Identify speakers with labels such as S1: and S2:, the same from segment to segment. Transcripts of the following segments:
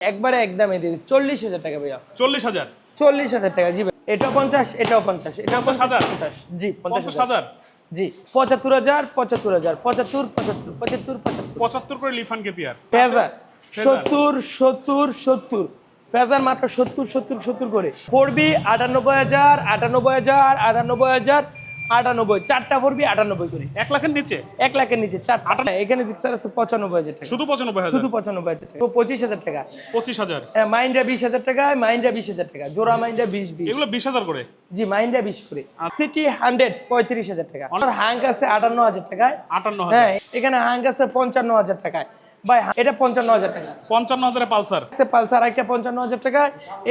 S1: একবারে একদমই দিয়ে দিচ্ছি। চল্লিশ হাজার টাকা ভাইয়া।
S2: চল্লিশ হাজার?
S1: চল্লিশ হাজার টাকা জি ভাই এটাও পঞ্চাশ এটাও পঞ্চাশ এটাও
S2: পঞ্চাশ
S1: জি পঞ্চাশ হাজার। জি পঁচাত্তর হাজার পঁচাত্তর হাজার পঁচাত্তর পঁচাত্তর পঁচাত্তর পঁচাত্তর।
S2: পঁচাত্তর করে লিফান কেপিয়ার
S1: ফেজার। সত্তর সত্তর সত্তর। ফেজার মাত্র সত্তর সত্তর সত্তর করে। ফোরবি আটানব্বই হাজার আটানব্বই হাজার আটানব্বই হাজার আটানব্বই চারটা ফোরবি আটানব্বই করে।
S2: এক লাখের নিচে?
S1: এক লাখের নিচে চারটা। এখানে ফিক্সার আছে পঁচানব্বই হাজার টাকা।
S2: শুধু পঁচানব্বই
S1: শুধু পঁচানব্বই হাজার টাকা। পঁচিশ হাজার টাকা।
S2: পঁচিশ হাজার?
S1: হ্যাঁ, মাইন্ডা বিশ হাজার টাকা মাইন্ডা বিশ হাজার টাকা। জোড়া মাইন্ডা বিশ বিশ।
S2: এগুলো বিশ হাজার করে?
S1: জি মাইন্ডা বিশ করে। সিটি হান্ড্রেড পঁয়ত্রিশ হাজার টাকা। আমার হাঙ্ক আছে আটান্ন হাজার টাকায়।
S2: আটান্ন
S1: হ্যাঁ এখানে হাঙ্ক আছে পঞ্চান্ন হাজার টাকায়। ভাই এটা পঞ্চান্ন হাজার টাকা।
S2: পঞ্চান্ন হাজারে পালসার?
S1: আছে পালসার একটা পঞ্চান্ন হাজার টাকা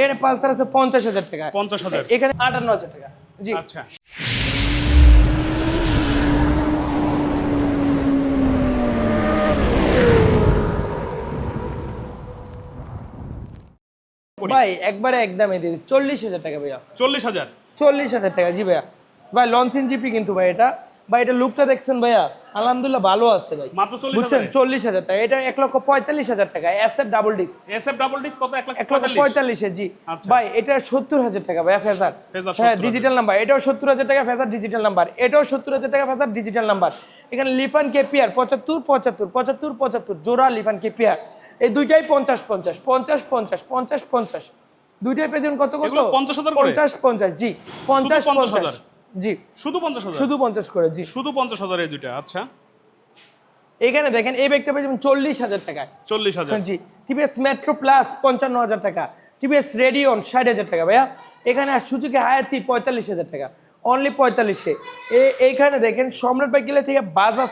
S1: এর পালসার আছে পঞ্চাশ হাজার টাকা
S2: পঞ্চাশ হাজার।
S1: এখানে আটান্ন হাজার টাকা। জি।
S2: আচ্ছা।
S1: ভাই একবারে একদমই দিয়ে দিচ্ছি। চল্লিশ হাজার টাকা ভাইয়া।
S2: চল্লিশ হাজার?
S1: চল্লিশ হাজার টাকা জি ভাইয়া। ভাই লঞ্চিন জিপি কিন্তু ভাই এটা। ভাই এটা লুকটা দেখছেন ভাইয়া? আলহামদুলিল্লাহ ভালো আছে ভাই। বুঝছেন? চল্লিশ হাজার টাকা। এটা এক লক্ষ পঁয়তাল্লিশ হাজার টাকা। S F double disc
S2: S F double ডিক্স কত? এক
S1: লক্ষ
S2: পঁয়তাল্লিশ।
S1: জি।
S2: আচ্ছা।
S1: ভাই এটা সত্তর হাজার টাকা ভাইয়া ফেজার। হ্যাঁ ডিজিটাল নাম্বার এটাও সত্তর হাজার টাকা ফেজার ডিজিটাল নাম্বার এটাও সত্তর হাজার টাকা ফেজার ডিজিটাল নাম্বার এখানে লিফান কেপিয়ার পঁচাত্তর পঁচাত্তর পঁচাত্তর পঁচাত্তর। জোড়া লিফান কেপিয়ার এই দুইটাই পঞ্চাশ পঞ্চাশ পঞ্চাশ পঞ্চাশ পঞ্চাশ পঞ্চাশ। দুইটাই পেয়েছেন কত কত?
S2: 50,000 করে?
S1: পঞ্চাশ পঞ্চাশ জি পঞ্চাশ
S2: 50,000
S1: পঞ্চাশ জি।
S2: শুধু পঞ্চাশ
S1: শুধু পঞ্চাশ করে জি।
S2: শুধু পঞ্চাশ হাজার এই দুইটা আচ্ছা।
S1: এখানে দেখেন এই ব্যাগটা পেয়েছেন চল্লিশ হাজার টাকায়।
S2: চল্লিশ হাজার।
S1: জি টিভিএস মেট্রো প্লাস পঞ্চান্ন হাজার টাকা টিভিএস রেডিয়ন ষাট হাজার টাকা ভাইয়া। এখানে সুজুকি হায়াতি পঁয়তাল্লিশ হাজার টাকা অনলি পঁয়তাল্লিশে। এইখানে দেখেন সম্রাট বাইকেলে থেকে বাজাজ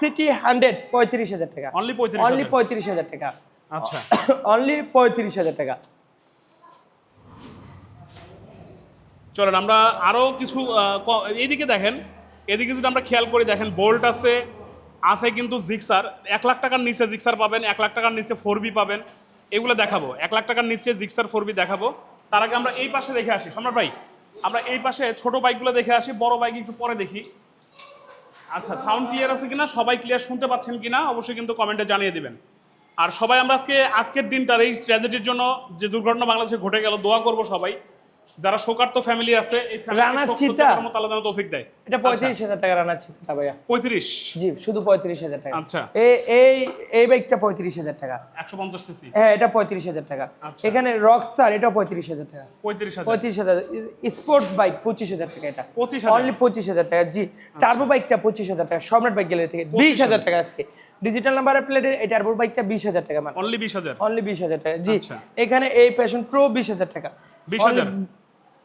S1: সিটি হান্ড্রেড পঁয়ত্রিশ হাজার টাকা।
S2: অনলি পঁয়ত্রিশ হাজার।
S1: পঁয়ত্রিশ হাজার টাকা।
S2: আচ্ছা।
S1: অনলি পঁয়ত্রিশ হাজার টাকা।
S2: চলেন আমরা আরও কিছু এইদিকে দেখেন এদিকে যদি আমরা খেয়াল করি দেখেন বোল্ট আছে আছে কিন্তু জিক্সার এক লাখ টাকার নিচে জিক্সার পাবেন এক লাখ টাকার নিচে ফোর বি পাবেন। এগুলো দেখাবো। এক লাখ টাকার নিচে জিক্সার ফোর বি দেখাবো। তার আগে আমরা এই পাশে দেখে আসি। সম্রাট ভাই আমরা এই পাশে ছোট বাইকগুলো দেখে আসি বড় বাইক একটু পরে দেখি। আচ্ছা সাউন্ড ক্লিয়ার আছে কিনা? সবাই ক্লিয়ার শুনতে পাচ্ছেন কিনা? অবশ্যই কিন্তু কমেন্টে জানিয়ে দেবেন। আর সবাই আমরা আজকে, আজকের দিনটার এই ট্র্যাজেডির জন্য যে দুর্ঘটনা বাংলাদেশে ঘটে গেল, দোয়া করব সবাই। যারা শোকার্ত ফ্যামিলি আছে এই
S1: রানা চিতা।
S2: মতো আলাদা তৌফিক দেয়।
S1: এটা পঁয়ত্রিশ হাজার টাকা রানার ছিটা ভাইয়া।
S2: পঁয়ত্রিশ?
S1: জি শুধু টাকা।
S2: আচ্ছা।
S1: এই এই এই বাইকটা টাকা।
S2: একশো পঞ্চাশ সিসি
S1: হ্যাঁ এটা টাকা।
S2: আচ্ছা।
S1: এখানে রকসার এটা পঁয়ত্রিশ হাজার টাকা। স্পোর্টস বাইক টাকা এটা।
S2: পঁচিশ হাজার।
S1: অনলি পঁচিশ হাজার টাকা জি। টার্বো বাইকটা পঁচিশ হাজার টাকা সম্রাট বাইক গ্যালারি থেকে বিশ হাজার টাকা আজকে। ডিজিটাল নাম্বারের প্লেটের এই টার্বো বাইকটা বিশ হাজার টাকা মানে।
S2: অনলি বিশ হাজার।
S1: অনলি বিশ হাজার টাকা জি।
S2: আচ্ছা।
S1: এখানে এই প্যাশন প্রো বিশ হাজার টাকা।
S2: 20,000
S1: Only-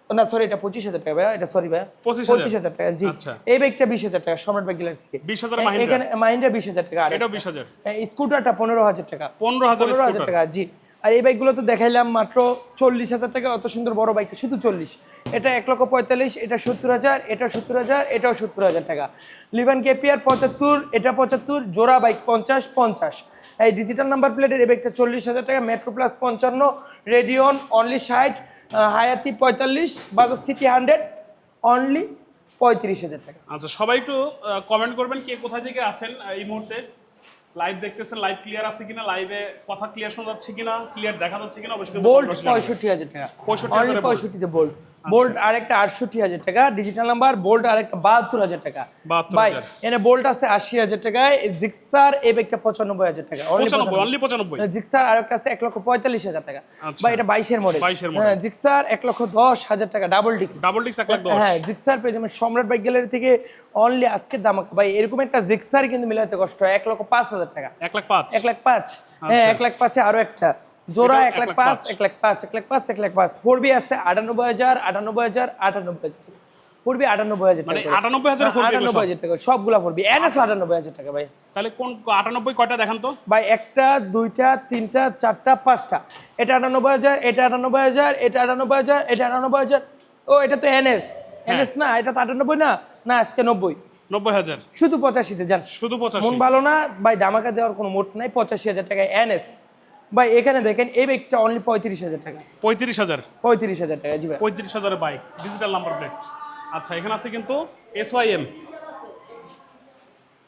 S1: না সরি এটা পঁচিশ হাজার টাকা ভাইয়া এটা সরি ভাইয়া। পঁচিশ হাজার। টাকা জি।
S2: আচ্ছা।
S1: এই বাইকটা বিশ হাজার টাকা সম্রাট গ্যালারি থেকে।
S2: 20,000
S1: এ-
S2: মাহিন্দ্রা।
S1: এখানে মাহিন্দ্রা বিশ হাজার টাকা
S2: এটাও বিশ হাজার।
S1: স্কুটারটা পনেরো হাজার টাকা।
S2: পনেরো হাজার
S1: পনেরো হাজার টাকা জি। আর এই বাইকগুলো তো দেখাইলাম মাত্র চল্লিশ হাজার টাকা অত সুন্দর বড় বাইকটা শুধু চল্লিশ। এটা এক লক্ষ পঁয়তাল্লিশ এটা সত্তর হাজার এটা সত্তর হাজার এটাও সত্তর হাজার টাকা। লিভান কেপিআর পঁচাত্তর এটা পঁচাত্তর জোড়া বাইক পঞ্চাশ পঞ্চাশ। এই ডিজিটাল নাম্বার প্লেটের এই বাইকটা চল্লিশ হাজার টাকা মেট্রো প্লাস পঞ্চান্ন রেডিয়ন অনলি ষাট হায়াতি পঁয়তাল্লিশ বাজাজ সিটি হান্ড্রেড অনলি পঁয়ত্রিশ হাজার টাকা।
S2: আচ্ছা সবাই একটু কমেন্ট করবেন কে কোথায় থেকে আছেন এই মুহূর্তে। লাইভ দেখতেছেন লাইভ ক্লিয়ার আছে কিনা লাইভে কথা ক্লিয়ার শোনা যাচ্ছে কিনা ক্লিয়ার দেখা যাচ্ছে কিনা অবশ্যই বোল্ড
S1: পঁয়ষট্টি হাজার টাকা।
S2: 65,000
S1: অনলি
S2: Bolt।
S1: বোল্ট বোল্ট আরেকটা আটষট্টি হাজার টাকা ডিজিটাল নাম্বার বোল্ট আরেকটা বাহাত্তর হাজার টাকা।
S2: 72,000
S1: ভাই এনে বোল্ট আছে আশি হাজার টাকায় জিক্সার এই ব্যাগটা পঁচানব্বই হাজার টাকা
S2: পঁচানব্বই অনলি পঁচানব্বই?
S1: জিক্সার আরেকটা আছে এক লক্ষ পঁয়তাল্লিশ হাজার টাকা।
S2: আচ্ছা।
S1: ভাই এটা বাইশের মডেল
S2: 22 এর
S1: হ্যাঁ জিক্সার এক লক্ষ দশ হাজার টাকা ডাবল ডিক্স
S2: ডাবল ডিক্স এক লাখ
S1: হ্যাঁ জিক্সার পেয়ে যাবেন সম্রাট বাইক গ্যালারি থেকে অনলি আজকে দাম। ভাই এরকম একটা জিক্সার কিন্তু মিলাতে কষ্ট হয় এক লক্ষ পাঁচ হাজার টাকা।
S2: এক লাখ পাঁচ।
S1: এক লাখ পাঁচ। হ্যাঁ এক লাখ পাঁচে আরও একটা। জোড়া এক লাখ পাঁচ। এক লাখ পাঁচ এক লাখ পাঁচ এক লাখ পাঁচ। ফোর বি আছে আটানব্বই হাজার আটানব্বই হাজার আটানব্বই হাজার ফোর আটানব্বই হাজার
S2: মানে
S1: টাকা করে।
S2: 98,000
S1: হ্যাঁ,
S2: 4B এগুলো
S1: আটানব্বই হাজার টাকা সবগুলা ফোর বি এনএস আটানব্বই হাজার টাকা ভাই।
S2: তাহলে কোন আটানব্বই কয়টা দেখান তো?
S1: ভাই একটা দুইটা তিনটা চারটা পাঁচটা। এটা আটানব্বই হাজার এটা আটানব্বই হাজার এটা আটানব্বই হাজার এটা আটানব্বই হাজার। ও এটা তো এনএস। এনএস না এটা তো আটানব্বই না? না আজকে নব্বই।
S2: নব্বই হাজার।
S1: শুধু পঁচাশিতে যান
S2: শুধু পঁচাশি।
S1: মন ভালো না? ভাই দামাকা দেওয়ার কোনো মোট নাই। পঁচাশি হাজার টাকা এনএস। ভাই এখানে দেখেন এই ব্যাগটা অনলি পঁয়ত্রিশ হাজার টাকা।
S2: পঁয়ত্রিশ হাজার?
S1: পঁয়ত্রিশ হাজার টাকা জি ভাই।
S2: পঁয়ত্রিশ হাজারের বাইক ডিজিটাল নাম্বার প্লেট আচ্ছা এখানে আছে কিন্তু S Y M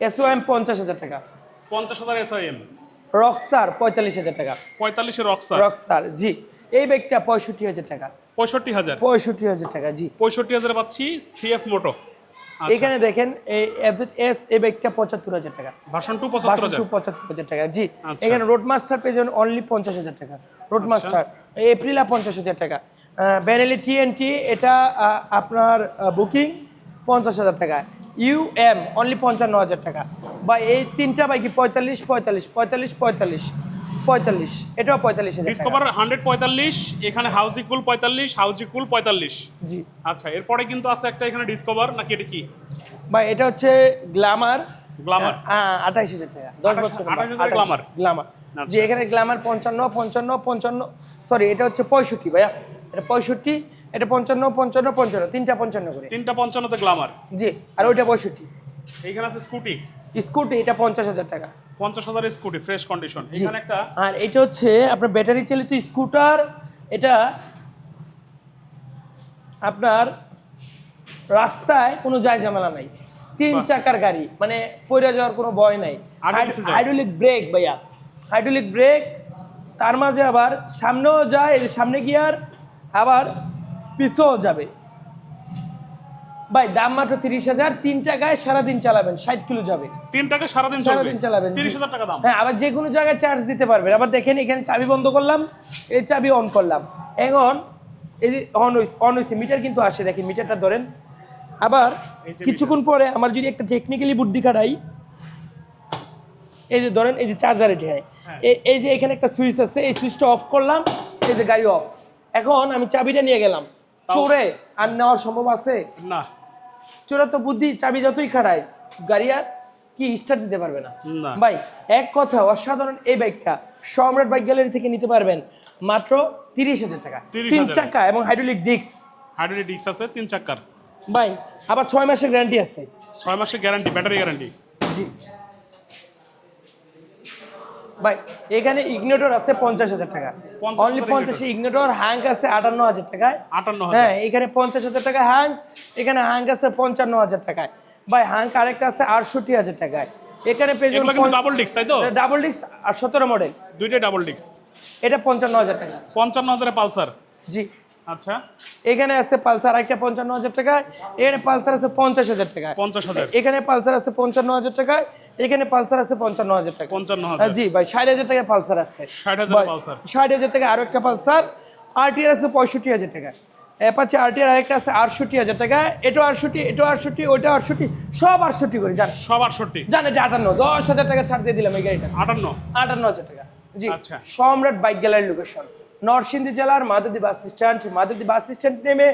S1: S Y M পঞ্চাশ হাজার টাকা।
S2: পঞ্চাশ হাজার এস ওয়াই এম
S1: রকস্টার পঁয়তাল্লিশ হাজার টাকা।
S2: পঁয়তাল্লিশের রক্সার
S1: রকস্টার জি। এই ব্যাগটা পঁয়ষট্টি হাজার টাকা।
S2: পঁয়ষট্টি হাজার।
S1: পঁয়ষট্টি হাজার টাকা জি।
S2: পঁয়ষট্টি হাজারে পাচ্ছি সিএফ মোটো
S1: এখানে দেখেন এই এস এই ব্যাগটা পঁচাত্তর হাজার টাকা।
S2: ভার্সন টু পঁচাত্তর হাজার।
S1: টাকা। জি
S2: আচ্ছা।
S1: এখানে রোড মাস্টার পেয়ে অনলি পঞ্চাশ হাজার টাকা। রোড মাস্টার এপ্রিলা পঞ্চাশ হাজার টাকা। ব্যানেলি টিএনটি এটা আপনার বুকিং পঞ্চাশ হাজার টাকা। ইউ এম অনলি পঞ্চান্ন হাজার টাকা। বা এই তিনটা বাইকি পঁয়তাল্লিশ পঁয়তাল্লিশ পঁয়তাল্লিশ পঁয়তাল্লিশ? পঁয়তাল্লিশ এটাও পঁয়তাল্লিশ
S2: ডিসকভার হান্ড্রেড পঁয়তাল্লিশ এখানে হাউজি কুল পঁয়তাল্লিশ হাউজি কুল পঁয়তাল্লিশ।
S1: জি।
S2: আচ্ছা এরপরে কিন্তু আছে একটা এখানে ডিসকভার নাকি এটা কি?
S1: বা এটা হচ্ছে গ্ল্যামার গ্লামার
S2: Glamour।
S1: আঠাইশ হাজার টাকা দশ বছর। গ্লামার
S2: আচ্ছা।
S1: জি এখানে গ্লামার পঞ্চান্ন পঞ্চান্ন পঞ্চান্ন সরি এটা হচ্ছে পঁয়ষট্টি ভাইয়া। এটা পঁয়ষট্টি এটা পঞ্চান্ন পঞ্চান্ন পঞ্চান্ন তিনটা পঞ্চান্ন করে।
S2: তিনটা পঞ্চান্নতে গ্লামার
S1: জি আর ওইটা পঁয়ষট্টি।
S2: এইখানে আছে স্কুটি
S1: স্কুটি এটা পঞ্চাশ হাজার টাকা।
S2: পঞ্চাশ হাজারের স্কুটি ফ্রেশ কন্ডিশন এখানে একটা
S1: আর এটা হচ্ছে আপনার ব্যাটারি চালিত স্কুটার এটা আপনার রাস্তায় কোনো যায় ঝামেলা নাই। তিন চাকার গাড়ি মানে পড়ে যাওয়ার কোনো ভয় নাই। হাইড্রোলিক ব্রেক ভাইয়া। হাইড্রোলিক ব্রেক তার মাঝে আবার সামনেও যায় সামনে গিয়ার আবার পিছেও যাবে। ভাই দাম মাত্র তিরিশ হাজার তিন টাকায় সারাদিন চালাবেন ষাট কিলো যাবে।
S2: তিন টাকা সারাদিন
S1: সারাদিন চালাবেন।
S2: তিরিশ হাজার টাকা দাম?
S1: হ্যাঁ আবার যে কোনো জায়গায় চার্জ দিতে পারবেন। আবার দেখেন এখানে চাবি বন্ধ করলাম এই চাবি অন করলাম। এখন এই যে অন অন হয়েছে মিটার কিন্তু আসে দেখেন মিটারটা ধরেন। আবার কিছুক্ষণ পরে আমার যদি একটা টেকনিক্যালি বুদ্ধি খাটাই এই যে ধরেন এই যে চার্জার এটি
S2: হ্যাঁ।
S1: এই এই যে এখানে একটা সুইচ আছে এই সুইচটা অফ করলাম এই যে গাড়ি অফ এখন আমি চাবিটা নিয়ে গেলাম। চোরে আর নেওয়ার সম্ভব আছে?
S2: না।
S1: চোরা তো বুদ্ধি চাবি যতই খাড়ায় গাড়ি আর কি স্টার্ট দিতে পারবে না। ভাই এক কথা অসাধারণ এই বাইকটা সম্রাট বাইক গ্যালারি থেকে নিতে পারবেন মাত্র তিরিশ হাজার টাকা। তিন চাকা এবং হাইড্রোলিক ডিস্ক
S2: হাইড্রোলিক ডিস্ক আছে তিন চাক্কার
S1: ভাই আবার ছয় মাসের গ্যারান্টি আছে।
S2: ছয় মাসের গ্যারান্টি ব্যাটারি গ্যারান্টি
S1: জি। ভাই এখানে ইগনোটর আছে পঞ্চাশ হাজার টাকা। অনলি পঞ্চাশ ইগনোটর হ্যাং আছে আটান্ন হাজার টাকায়।
S2: আটান্ন
S1: হ্যাঁ এখানে পঞ্চাশ হাজার টাকা হ্যাং এখানে হ্যাং আছে পঞ্চান্ন হাজার টাকায়। ভাই হ্যাং আরেকটা আছে আটষট্টি হাজার টাকায়। এখানে
S2: ডাবল ডিস্ক তাই তো?
S1: ডাবল ডিস্ক আর সতেরো মডেল
S2: দুইটাই ডাবল ডিস্ক
S1: এটা পঞ্চান্ন হাজার টাকা।
S2: পঞ্চান্ন হাজারে পালসার?
S1: জি।
S2: আচ্ছা।
S1: এখানে আছে পালসার একটা পঞ্চান্ন হাজার টাকায়। এখানে পালসার আছে পঞ্চাশ হাজার টাকায়।
S2: পঞ্চাশ হাজার।
S1: এখানে পালসার আছে পঞ্চান্ন হাজার টাকায়। এখানে পালসার আছে পঞ্চান্ন হাজার টাকা।
S2: পঞ্চান্ন
S1: হ্যাঁ,
S2: হাজার
S1: জি ভাই ষাট হাজার টাকা পালসার আছে।
S2: ষাট হাজার পালসার।
S1: ষাট হাজার টাকা আরও একটা পালসার। আরটিআর আছে পঁয়ষট্টি হাজার টাকা। অ্যাপাচি আরটিআর আরেকটা আছে আটষট্টি হাজার টাকা। এটাও আটষট্টি এটাও আটষট্টি ওইটা আটষট্টি সব আটষট্টি করে জান।
S2: সব আটষট্টি?
S1: জান এটা আটান্ন দশ হাজার টাকা ছাড় দিয়ে দিলাম এই গাড়িটা।
S2: আটান্ন?
S1: আটান্ন হাজার টাকা। জি
S2: আচ্ছা।
S1: সম্রাট বাইক গ্যালারি লোকেশন নরসিংদী জেলার মাদুদি বাস স্ট্যান্ড। মাদুদি বাস স্ট্যান্ড নেমে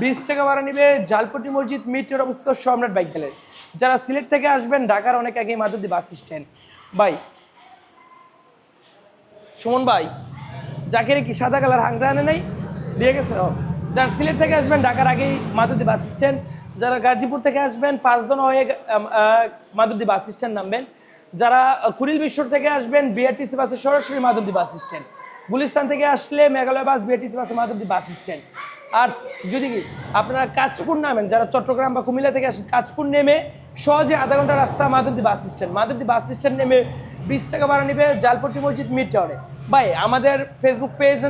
S1: বিশ টাকা ভাড়া নিবে জালপটি মসজিদ মিটর অবস্থিত সম্রাট বাইক গ্যালারি। যারা সিলেট থেকে আসবেন, ঢাকার অনেক আগে মাদুদি বাস স্ট্যান্ড। বাই সুমন ভাই, জাকিরে কি সাদা কালার হাংটা আনে নাই? দিয়ে গেছে। যারা সিলেট থেকে আসবেন, ঢাকার আগেই মাদুদি বাস স্ট্যান্ড। যারা গাজীপুর থেকে আসবেন, পাঁচজন হয়ে মাদুদি বাস স্ট্যান্ড নামবেন। যারা কুড়িল বিশ্বর থেকে আসবেন, বিআরটিসি বাসে সরাসরি মাদুদি বাস স্ট্যান্ড। গুলিস্তান থেকে আসলে Meghalaya bus, BRTC bus, Madhabdi bus stand আর যদি কি আপনারা কাঁচপুর নামেন, যারা চট্টগ্রাম বা কুমিল্লা থেকে আসেন, কাঁচপুর নেমে সহজে আধা ঘণ্টা রাস্তা Madhabdi bus stand Madhabdi bus stand নেমে বিশ টাকা ভাড়া নেবে জালপট্টি মসজিদ মিড টাউনে ভাই, আমাদের ফেসবুক পেজ